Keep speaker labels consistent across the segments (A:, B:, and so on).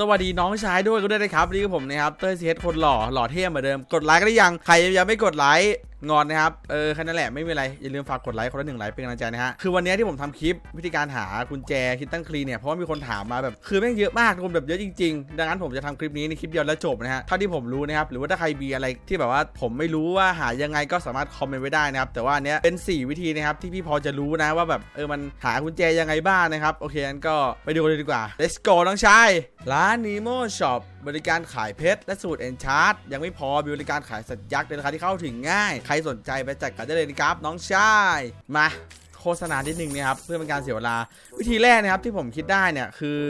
A: สวัสดีน้องชายด้วยก็ด้วยนะครับนี่คือผมนะครับเต้ยเซคนหล่อหล่อเท่เหมือนเดิมกดไลค์ก็ได้ยังใครยังไม่กดไลค์ งอนนะครับ เออแค่นั้นแหละไม่มีอะไร อย่าลืมฝากกดไลค์คนละหนึ่งไลค์เป็นกำลังใจนะฮะ คือวันนี้ที่ผมทำคลิปวิธีการหากุญแจคิดตั้งคลีเนี่ย เพราะว่ามีคนถามมาแบบ คือแม่งเยอะมากทุกคนแบบเยอะจริงๆ ดังนั้นผมจะทำคลิปนี้ในคลิปเดียวแล้วจบนะฮะ เท่าที่ผมรู้นะครับ หรือว่าถ้าใครมีอะไรที่แบบว่าผมไม่รู้ว่าหายังไงก็สามารถคอมเมนต์ไว้ได้นะครับ แต่ว่าเนี้ยเป็น 4 วิธีนะครับที่พี่พอจะรู้นะว่าแบบเออมันหากุญแจยังไงบ้างนะครับ โอเคงั้นก็ไปดูกันเลยดีกว่า let's go น้องชายร้าน Nemo Shop บริการขายเพชรและสูตรเอนชาร์ดยังไม่พอมีบริการขายสัตว์ยักษ์ในราคาที่เข้าถึงง่าย ใครสนใจไปจัดกันได้เลยนะครับน้องชายมาโฆษณานิดนึงนะครับเพื่อเป็นการเสียเวลา วิธีแรกนะครับที่ผมคิดได้เนี่ยคือ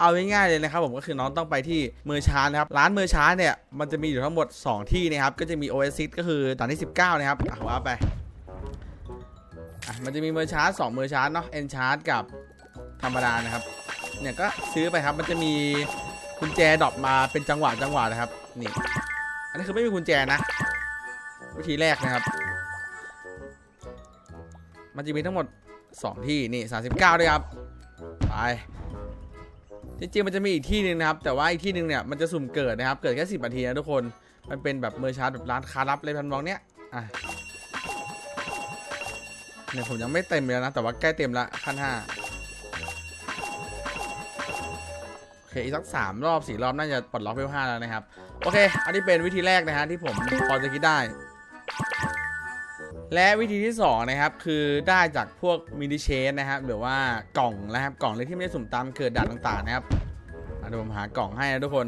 A: เอาง่ายๆเลยนะครับผมก็คือน้องต้องไปที่เมอร์ชานะครับ ร้านเมอร์ชานเนี่ยมันจะมีอยู่ทั้งหมด 2 ที่นะครับ ก็จะมี Oasis ก็คือตอนที่ 19 นะครับอะว่าไปอะมันจะมีเมอร์ชาร์สองเมอร์ชาร์เนาะเอนชาร์กับธรรมดานะครับ เนี่ยก็ซื้อไปครับมันจะมี กุญแจดรอปมาเป็นจังหวะจังหวะนะครับ นี่ อันนี้คือไม่มีกุญแจนะ วิธีแรกนะครับ มันจะมีทั้งหมด 2 ที่นี่ 39ด้วยครับ ไป จริงๆมันจะมีอีกที่หนึ่งนะครับ แต่ว่าอีกที่หนึ่งเนี่ยมันจะสุ่มเกิดนะครับ เกิดแค่ 10นาทีนะทุกคน มันเป็นแบบเมอร์ชาร์ดแบบร้านค้าลับอะไรพันมองเนี้ย อะเนี่ยผมยังไม่เต็มเลยนะ แต่ว่าใกล้เต็มละขั้นห้า คอีกสักสามรอบสี่รอบน่าจะปลดล็อกเวลห้าแล้วนะครับ โอเค อันนี้เป็นวิธีแรกนะฮะที่ผมพอจะคิดได้ และวิธีที่สองนะครับคือได้จากพวกมินิเชนนะครับหรือว่ากล่องนะครับกล่องเล็กที่ไม่ได้สุ่มตามเกิดด่านต่างๆนะครับเดี๋ยวผมหากล่องให้นะทุกคน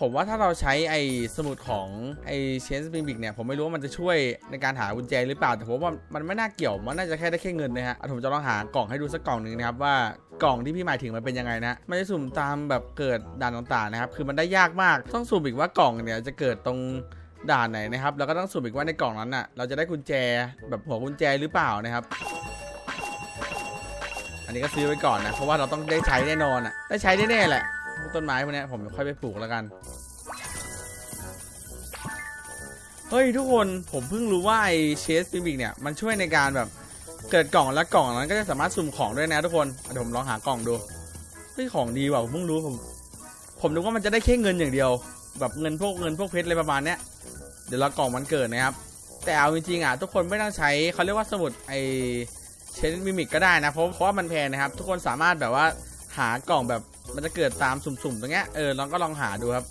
A: ผมว่าถ้าเราใช้ไอ้สมุดของไอ้เชนสปริงบิกเนี่ยผมไม่รู้ว่ามันจะช่วยในการหากุญแจหรือเปล่า แต่ผมว่ามันไม่น่าเกี่ยว มันน่าจะแค่ได้แค่เงินนะฮะอะผมจะลองหากล่องให้ดูสักกล่องหนึ่งนะครับว่ากล่องที่พี่หมายถึงมันเป็นยังไงนะมันจะสุ่มตามแบบเกิดด่านต่างๆนะครับคือมันได้ยากมากต้องสุ่มอีกว่ากล่องเนี่ยจะเกิดตรงด่านไหนนะครับแล้วก็ต้องสุ่มอีกว่าในกล่องนั้นน่ะเราจะได้กุญแจแบบหัวกุญแจหรือเปล่านะครับอันนี้ก็ซื้อไว้ก่อนนะเพราะว่าเราต้องได้ใช้แน่นอนอะได้ใช้แน่ๆแหละ ต้นไม้พวกนี้ผมค่อยไปปลูกแล้วกัน เฮ้ยทุกคนผมเพิ่งรู้ว่าไอ้เชสฟิมิกเนี่ย มันช่วยในการแบบเกิดกล่องแล้วกล่องนั้นก็จะสามารถสุ่มของด้วยนะทุกคนเดี๋ยวผมลองหากล่องดูเฮ้ยของดีว่ะผมเพิ่งรู้ผม ผมนึกว่ามันจะได้แค่เงินอย่างเดียว แบบเงินพวกเงินพวกเพชรอะไรประมาณเนี้ยเดี๋ยวเรากล่องมันเกิดนะครับ แต่เอาจริงๆอะทุกคนไม่ต้องใช้เขาเรียกว่าสมุดไอเชนมิมิกก็ได้นะเพราะเพราะว่ามันแพงนะครับ ทุกคนสามารถแบบว่าหากล่องแบบ มันจะเกิดตามสุ่มๆตรงเนี้ย เออลองก็ลองหาดูครับ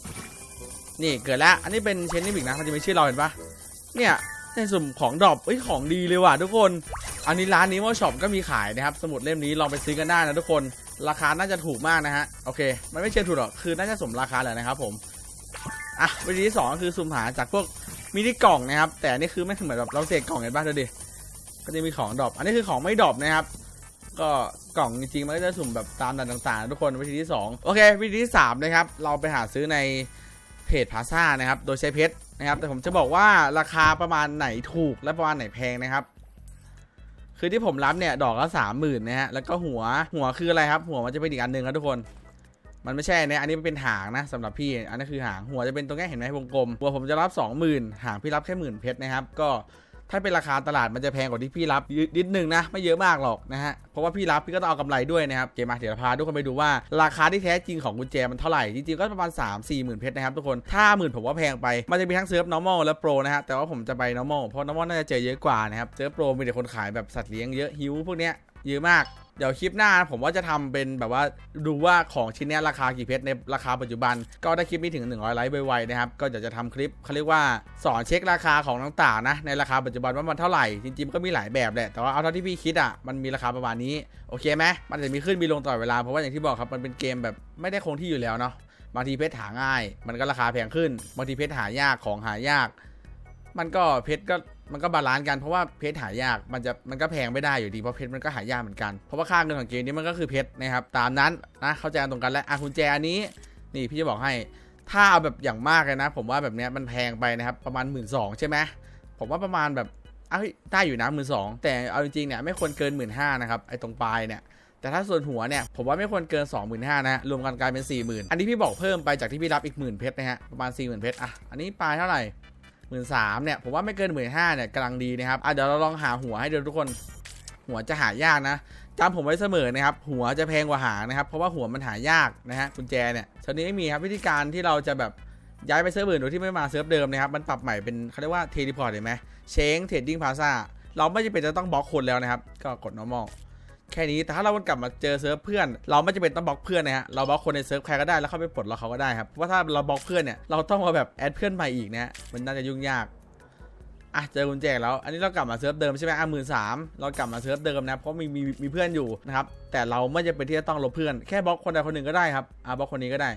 A: นี่เกิดแล้ว อันนี้เป็นเชนมิมิกนะ มันจะมีชื่อเราเห็นปะเนี่ยในสุ่มของดรอปเอ้ยของดีเลยว่ะทุกคน อันนี้ร้านนี้ว่าช็อปก็มีขายนะครับ สมุดเล่มนี้ลองไปซื้อกันได้นะทุกคน ราคาน่าจะถูกมากนะฮะ โอเค มันไม่เชิงถูกหรอก คือน่าจะสมราคาแหละนะครับผม อะ วิธีที่สองก็คือสุ่มหาจากพวกมินิกล่องนะครับ แต่นี่คือไม่เหมือนแบบเราเสกกล่องเห็นป่ะดูดิ ก็จะมีของดรอป อันนี้คือของไม่ดรอปนะครับ ก็กล่องจริงๆมันก็จะสุ่มแบบตามด่านต่างๆ ทุกคนวิธีที่สองโอเค วิธีที่สามนะครับเราไปหาซื้อในเพจพาซ่านะครับโดยใช้เพชรนะครับแต่ผมจะบอกว่าราคาประมาณไหนถูกและประมาณไหนแพงนะครับ คือที่ผมรับเนี่ยดอกละสามหมื่นนะฮะแล้วก็หัวหัวคืออะไรครับ หัวมันจะเป็นอีกอันหนึ่งครับทุกคนมันไม่ใช่นะอันนี้มันเป็นหางนะสำหรับพี่ อันนี้คือหางหัวจะเป็นตรงนี้เห็นไหมวงกลมหัวผมจะรับ 20,000 หางพี่รับแค่หมื่นเพชรนะครับ ก็ ถ้าเป็นราคาตลาดมันจะแพงกว่าที่พี่รับนิดนึงนะ ไม่เยอะมากหรอกนะฮะ เพราะว่าพี่รับพี่ก็ต้องเอากำไรด้วยนะครับเกมมาเดี๋ยวพาทุกคนไปดูว่าราคาที่แท้จริงของกุญแจมันเท่าไหร่ จริงๆก็ประมาณ 3 4หมื่นเพชรนะครับทุกคนถ้าหมื่นผมว่าแพงไป มันจะมีทั้งเซิร์ฟ normal และ pro นะฮะ แต่ว่าผมจะไป normal เพราะ normal น่าจะเจอเยอะกว่านะครับ เซิร์ฟ pro มีแต่คนขายแบบสัตว์เลี้ยงเยอะฮิวพวกเนี้ยเยอะมาก เดี๋ยวคลิปหน้าผมว่าจะทำเป็นแบบว่าดูว่าของชิ้นเนี้ราคากี่เพชรในราคาปัจจุบัน ก็ได้คลิปนี้ถึง 100 ไลค์ไวๆนะครับ ก็เดี๋ยวจะทำคลิปเขาเรียกว่าสอนเช็คราคาของต่างๆนะในราคาปัจจุบันว่ามันเท่าไหร่ จริงๆก็มีหลายแบบแหละ แต่ว่าเอาเท่าที่พี่คิดอะมันมีราคาประมาณนี้โอเคไหมมันจะมีขึ้นมีลงตลอดเวลาเพราะว่าอย่างที่บอกครับมันเป็นเกมแบบไม่ได้คงที่อยู่แล้วเนาะบางทีเพชรหาง่าย มันก็ราคาแพงขึ้นบางทีเพชรหายากของหายาก มันก็เพชรก็ มันก็บาลานซ์กันเพราะว่าเพชรหายากมันจะมันก็แพงไม่ได้อยู่ดีเพราะเพชรมันก็หายากเหมือนกันเพราะว่าค่าเงินของเกมนี้มันก็คือเพชรนะครับตามนั้นนะเข้าใจกันตรงกันแล้วอะคุณแจอันนี้นี่พี่จะบอกให้ถ้าเอาแบบอย่างมากเลยนะ ผมว่าแบบเนี้ยมันแพงไปนะครับประมาณหมื่นสองใช่ไหมผมว่าประมาณแบบเอ้ยได้อยู่นะหมื่นสองแต่เอาจริงๆเนี่ยไม่ควรเกินหมื่นห้านะครับไอ้ตรงปลายเนี่ยแต่ถ้าส่วนหัวเนี่ยผมว่าไม่ควรเกิน 25,000นะฮะรวมกันกลายเป็น 40,000 อันนี้พี่บอกเพิ่มไปจากที่พี่รับอีกหมื่นเพชรนะฮะประมาณ 40,000 เพชรอะอันนี้ปลายเท่าไหร่ หมื่นสามเนี่ยผมว่าไม่เกินหมื่นห้าเนี่ยกำลังดีนะครับอะเดี๋ยวเราลองหาหัวให้ดูทุกคนหัวจะหายากนะจำผมไว้เสมอนะครับ หัวจะแพงกว่าหางนะครับ เพราะว่าหัวมันหายากนะฮะกุญแจเนี่ยเท่านี้ไม่มีครับวิธีการที่เราจะแบบย้ายไปเซิร์ฟอื่นโดยที่ไม่มาเซิร์ฟเดิมนะครับ มันปรับใหม่เป็นเขาเรียกว่าเทเลพอร์ตเห็นไหมเชงเทรดดิ้งพาซาเราไม่จำเป็นจะต้องบล็อกคนแล้วนะครับ ก็กด normal แค่นี้แต่ถ้าเรากลับมาเจอเซิร์ฟเพื่อน เราไม่จำเป็นต้องบล็อกเพื่อนนะฮะเราบล็อกคนในเซิร์ฟใครก็ได้แล้วเข้าไปปลดเราเขาก็ได้ครับเพราะว่าถ้าเราบล็อกเพื่อนเนี่ยเราต้องมาแบบแอดเพื่อนใหม่อีกนะฮะมันน่าจะยุ่งยากอะเจอกุญแจแล้ว อันนี้เรากลับมาเซิร์ฟเดิมใช่ไหมอะหมื่นสามเรากลับมาเซิร์ฟเดิมนะเพราะมีมีมีเพื่อนอยู่นะครับแต่เราไม่จำเป็นที่จะต้องลบเพื่อนแค่บล็อกคนใดคนหนึ่งก็ได้ครับอะบล็อกคนนี้ก็ได้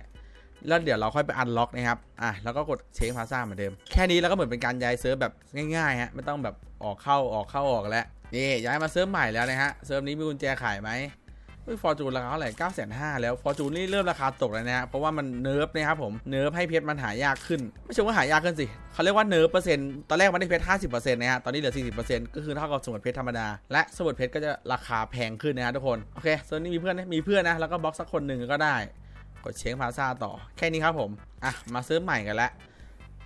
A: แล้วเดี๋ยวเราค่อยไปอันล็อกนะครับ อะ แล้วก็กดเชงพาซ่าเหมือนเดิม แค่นี้แล้วก็เหมือนเป็นการย้ายเซิร์ฟแบบง่ายๆฮะ ไม่ต้องแบบออกเข้าออกเข้าออกแล้ว นี่ย้ายมาเซิร์ฟใหม่แล้วนะฮะ เซิร์ฟนี้มีกุญแจขายไหมฟอร์จูนราคาเท่าไหร่เก้าแสนห้าแล้ว ฟอร์จูนนี่เริ่มราคาตกแล้วนะฮะ เพราะว่ามันเนิร์ฟนะครับผม เนิร์ฟให้เพชรมันหายากขึ้น ไม่ใช่ว่าหายากขึ้นสิ เขาเรียกว่าเนิร์ฟเปอร์เซ็นต์ ตอนแรกมันได้เพชรห้าสิบเปอร์เซ็นต์นะฮะ ตอนนี้เหลือสี่สิบเปอร์เซ็นต์ก็คือเท่ากับสมุดเพชรธรรมดา และสมุดเพชรก็จะราคาแพงขึ้นนะฮะทุกคน โอเคเซิร์ฟนี้มีเพื่อนนะมีเพื่อนนะ แล้วก็บล็อกสักคนหนึ่งก็ได้ กดเชงพาซาต่อ แค่นี้ครับผม อะ มาซื้อใหม่กันแล้ว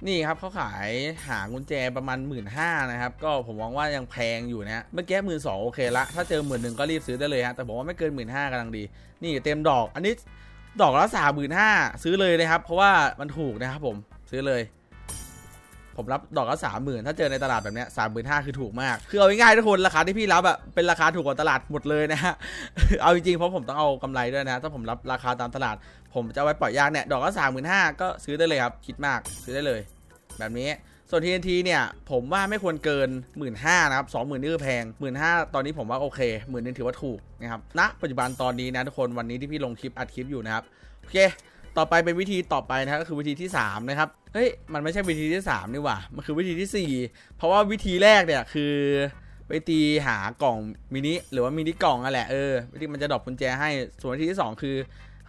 A: นี่ครับเขาขายหากุญแจประมาณ 1 5ื่นนะครับ ก็ผมมองว่ายังแพงอยู่นะเมื่อกี้หมื่นสองโอเคละ ถ้าเจอหมื่นหนึ่งก็รีบซื้อได้เลยฮะแต่ผมว่าไม่เกินหมื่นห้ากำลังดี นี่เต็มดอก อันนี้ดอกละสามหมื่นห้าซื้อเลยนะครับ เพราะว่ามันถูกนะครับผมซื้อเลย ผมรับดอกละสามหมื่นถ้าเจอในตลาดแบบเนี้ยสามหมื่นห้าคือถูกมาก คือเอาง่ายๆทุกคนราคาที่พี่รับอะเป็นราคาถูกกว่าตลาดหมดเลยนะฮะเอาจริงๆเพราะผมต้องเอากำไรด้วยนะ ถ้าผมรับราคาตามตลาด ผมจะไว้ปล่อยยางเนี่ยดอกละสามหมื่นห้าก็ซื้อได้เลยครับคิดมากซื้อได้เลย แบบนี้ส่วน TNT เนี่ย ผมว่าไม่ควรเกิน 1 5ื่นนะครับสองหมื่นนี่คือแพง 1 5ื่นตอนนี้ผมว่าโอเคหมื่นนึงถือว่าถูกนะครับณปัจจุบันตอนนี้นะทุกคนวันนี้ที่พี่ลงคลิปอัดคลิปอยู่นะครับ โอเค ต่อไปเป็นวิธีต่อไปนะครับก็คือวิธีที่ 3 นะครับ เฮ้ย มันไม่ใช่วิธีที่ 3 นี่หว่า มันคือวิธีที่ 4 เพราะว่าวิธีแรกเนี่ยคือไปตีหากล่องมินิหรือว่ามินิกล่องนั่นแหละเออวิธีมันจะดรอปกุญแจให้ส่วนวิธีที่ 2 คือ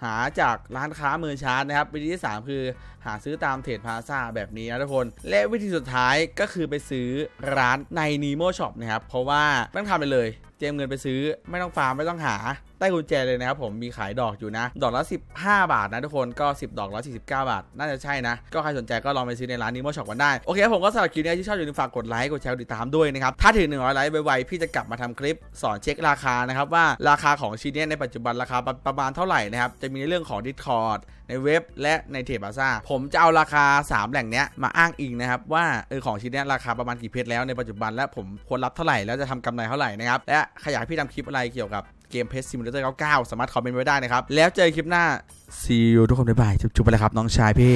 A: หาจากร้านค้ามือชาร์จนะครับ วิธีที่ 3 คือหาซื้อตามเทรดพาซาแบบนี้นะทุกคน และวิธีสุดท้ายก็คือไปซื้อร้านใน Nemo Shop นะครับ เพราะว่าต้องทำไปเลยเจมเงินไปซื้อไม่ต้องฟาร์มไม่ต้องหาได้กุญแจเลยนะครับผมมีขายดอกอยู่นะ ดอกละ 15 บาทนะทุกคนก็ 10 ดอกละ49 บาท น่าจะใช่นะ ก็ใครสนใจก็ลองไปซื้อในร้าน Nemo Shop กันได้ โอเคผมก็สำหรับคลิปนี้ที่ชอบอย่าลืมฝากกดไลค์กดแชร์กดติดตามด้วยนะครับ ถ้าถึง 100 ไลค์ไวๆพี่จะกลับมาทำคลิปสอนเช็คราคานะครับว่าราคาของชิ้นเนี้ในปัจจุบันราคาประมาณเท่าไหร่นะครับจะมีในเรื่องของ Discord ในเว็บและในเทปบาซ่าผมจะเอาราคา 3 แหล่งเนี้ยมาอ้างอิงนะครับว่าเออของชิ้นนี้ราคาประมาณกี่เพชรแล้วในปัจจุบันและผมควรรับเท่าไหร่แล้วจะทำกำไรเท่าไหร่นะครับและใครอยากพี่ทำคลิปอะไรเกี่ยวกับเกมเพชรซิมูเลเตอร์99 สามารถคอมเมนต์ไว้ได้นะครับแล้วเจอคลิปหน้าซีอูทุกคนบ๊ายบายจุ๊บๆไปเลยครับน้องชายพี่